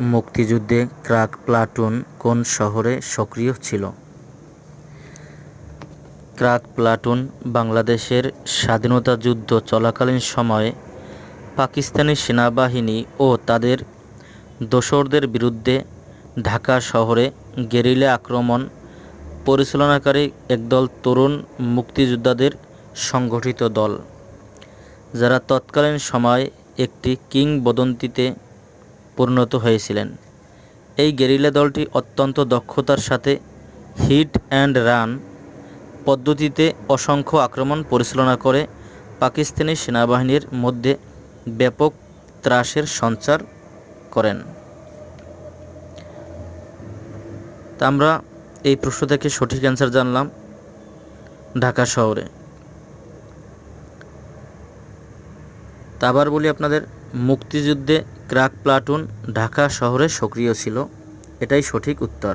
মুক্তিযুদ্ধে crack platoon কোন শহরে সক্রিয় ছিল? ক্রাক প্লাটুন বাংলাদেশের স্বাধীনতা যুদ্ধ চলাকালীন সময়ে পাকিস্তানি সেনাবাহিনী ও তাদের দোসরদের বিরুদ্ধে ঢাকা শহরে গেরিলা আক্রমণ পরিচালনাকারী একদল তরুণ মুক্তিযোদ্ধাদের সংগঠিত দল, যারা তৎকালীন সময়ে একটি কিংবদন্তিতে পরিণত হয়েছিলেন। এই গেরিলা দলটি অত্যন্ত দক্ষতার সাথে হিট অ্যান্ড রান পদ্ধতিতে অসংখ্য আক্রমণ পরিচালনা করে। পাকিস্তানি সেনাবাহিনীর মধ্যে ব্যাপক ত্রাসের সঞ্চার করেন। তা আমরা এই প্রশ্ন থেকে সঠিক অ্যান্সার জানলাম ঢাকা শহরে। তা আবার বলি আপনাদের, মুক্তিযুদ্ধে ক্রাক প্লাটুন ঢাকা শহরে সক্রিয় ছিল এটাই সঠিক উত্তর।